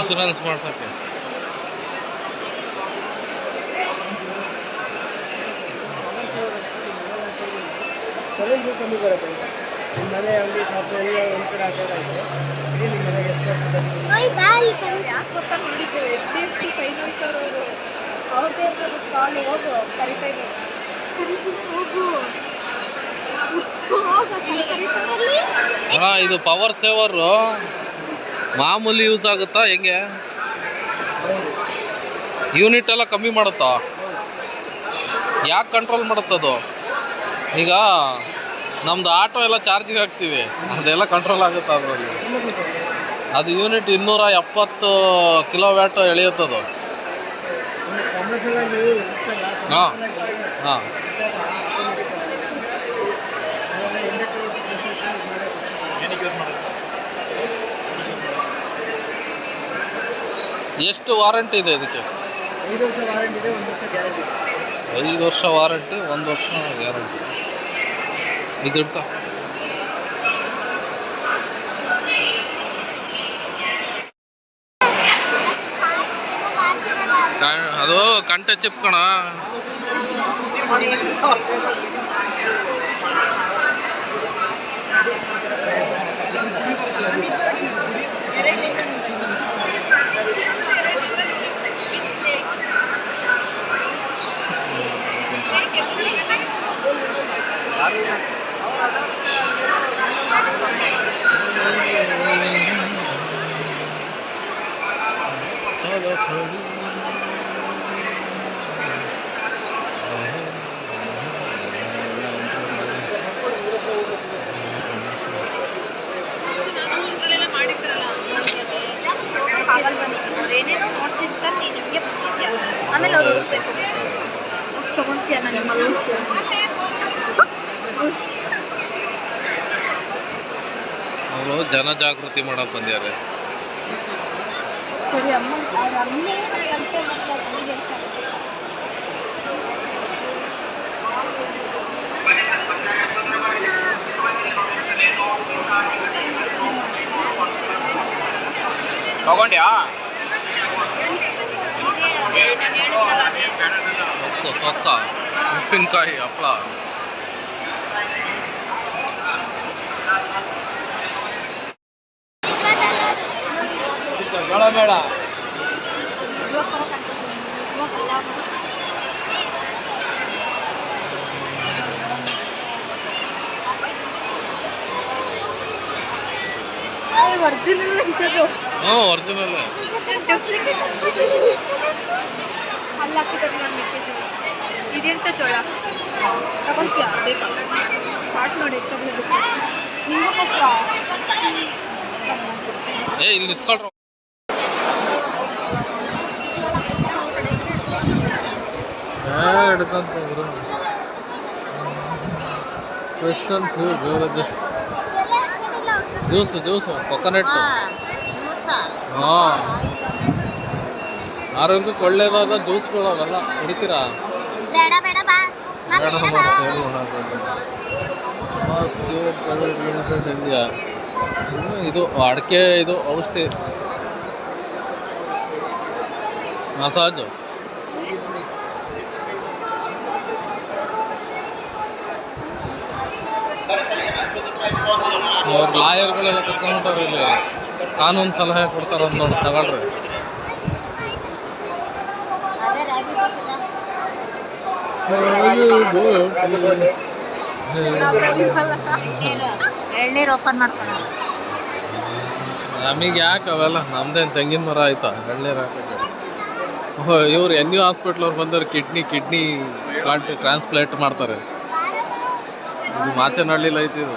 Insurance ಮಾಡ್ಸೋಕ್ಕೆ. ಕಮ್ಮಿ ಬರುತ್ತೆ ನಿಮ್ಮ ಮನೆ ಅಂಗಡಿ ಶಾಪ್ ಎಲ್ಲ ಒಂದು ಕಡೆ ಹಾಕೋದಾಗಿದೆ ಇಡೀ ನಿಮ್ಮ ಮನೆಗೆ ಎಷ್ಟು ಬರ್ತದೆ ಯಾಕೆ ಗೊತ್ತಾ ನೋಡಿದ್ದು? H D F C finance ಅವರು ಅವ್ರದ್ದೇ ಇರ್ತದೆ ಸ್ಟಾಲ್ ಹೋಗು ಕರಿತಾ ಇದ್ದಾರೆ. ಕರಿತೀನಿ ಹೋಗು. ಇದು ಪವರ್ ಸೇವರು ಮಾಮೂಲಿ ಯೂಸ್ ಆಗುತ್ತಾ? ಹೆಂಗೆ? ಯೂನಿಟ್ ಎಲ್ಲ ಕಮ್ಮಿ ಮಾಡುತ್ತಾ? ಯಾಕೆ ಕಂಟ್ರೋಲ್ ಮಾಡುತ್ತದು ಈಗ ನಮ್ದು ಆಟೋ ಎಲ್ಲ ಚಾರ್ಜಿಗೆ ಹಾಕ್ತೀವಿ. ಅದೆಲ್ಲ ಕಂಟ್ರೋಲ್ ಆಗುತ್ತೆ ಅದರಲ್ಲಿ? ಅದು ಯೂನಿಟ್ ಇನ್ನೂರ ಎಪ್ಪತ್ತು ಕಿಲೋ ವ್ಯಾಟ್ ಎಳೆಯುತ್ತದು ಹಾಂ. ಹಾ. ಎಷ್ಟು ವಾರಂಟಿ ಇದೆ ಇದಕ್ಕೆ? ಐದು ವರ್ಷ ವಾರಂಟಿ ಇದೆ ಒಂದು ವರ್ಷ ಗ್ಯಾರಂಟಿ ಐದು ವರ್ಷ ವಾರಂಟಿ ಒಂದು ವರ್ಷ ಗ್ಯಾರಂಟಿ. ಇದು ಹಿಡ್ಕ ಅದು ಕಂಟೆ ಚಿಪ್ ನಿಮಗೆ ಬರ್ತೀಯ ಆಮೇಲೆ ಅವ್ರು ಹೋಗ್ಬೇಕು ತಗೊಂತೀಯ ನಾನು ನಿಮ್ಮ ಮಲಗಿಸ್ತೀಯ ಅವರು ಜನ ಜಾಗೃತಿ ಮಾಡಕ್ ಬಂದ್ಯಾರೆ ತಗೊಂಡ್ಯಾ? ಸೊಕ್ಕ ಉಪ್ಪಿನಕಾಯಿ ಹಪ್ಪಳ ಇವಾಗಲ್ಲ ಒರಿಜಿನಲ್ ಅಂತದ್ದು ಹ್ಞೂ ಒರಿಜಿನಲ್ ಅಲ್ಲಿ ಹಾಕಿದ್ದಾರೆ ನೋಡಿ ಮೆಕ್ಕೆಜೋಳ ಇದೆಂತ ಜೋಳ? ತಗೊಂತೀಯ? ಬೇಕಾ? ಪಾಟ್ ನೋಡಿ ಎಷ್ಟು ಬಿಡುತ್ತೆ ನಿಂಗೆ ಏ ಇಲ್ಲಿ ನಿಂತ್ಕೊಳ್ರ. ಹಿಡ್ಕೊಂತ ಕ್ರಿಶ್ಚನ್ ಜೋರ ಜ್ಯೂಸ್ ಜ್ಯೂಸು ಜ್ಯೂಸು ಕೊಕೊನಟ್ ಹಾಂ ಆರೋಗ್ಯಕ್ಕೆ ಒಳ್ಳೇದಾದ ಜ್ಯೂಸ್ಗಳು ಅವೆಲ್ಲ ಕುಡಿತೀರಾ? ಇದು ಅಡಿಕೆ ಇದು ಔಷಧಿ. ಮಸಾಜು. ಅವ್ರ ಲಾಯರ್ಗಳೆಲ್ಲ ಕುತ್ಕೊಂಡ್ಬಿಟ್ಟವ್ರು ಇಲ್ಲಿ. ಕಾನೂನು ಸಲಹೆ ಕೊಡ್ತಾರ ಅಂತ ನೋಡಿ ತಗೊಳ್ರಿ. ಎಳ್ನೀರು ಓಪನ್ ನಮಗೆ ಯಾಕೆ ಅವೆಲ್ಲ? ನಮ್ದೇನು ತೆಂಗಿನ ಮರ ಆಯ್ತಾ? ಎಳ್ನೀರು ಹಾಕಕ್ಕೆ. ಓಹೋ ಇವ್ರು ಎನ್ ಯು ಹಾಸ್ಪಿಟ್ಲವ್ರು ಬಂದವ್ರು ಕಿಡ್ನಿ ಕಿಡ್ನಿ ಪ್ಲಾಂಟ್ ಟ್ರಾನ್ಸ್ಪ್ಲಾಂಟ್ ಮಾಡ್ತಾರೆ. ಮಾಚನಹಳ್ಳಿಲಿ ಐತಿ ಇದು.